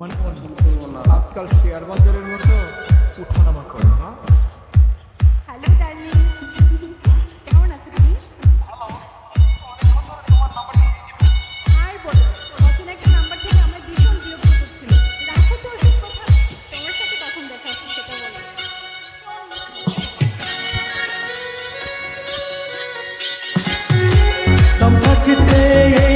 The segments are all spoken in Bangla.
মানে ভুল করব না। আজকাল শেয়ার বাজারের মতো উঠানামা করে না। Hello darling. কেমন আছো তুমি? Come back today.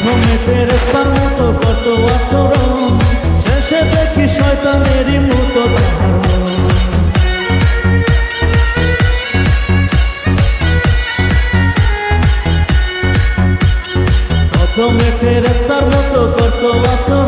প্রথমে ফেরস্তার মতো কত আচরণ। শেষে দেখি মতো মতো কত আচরণ।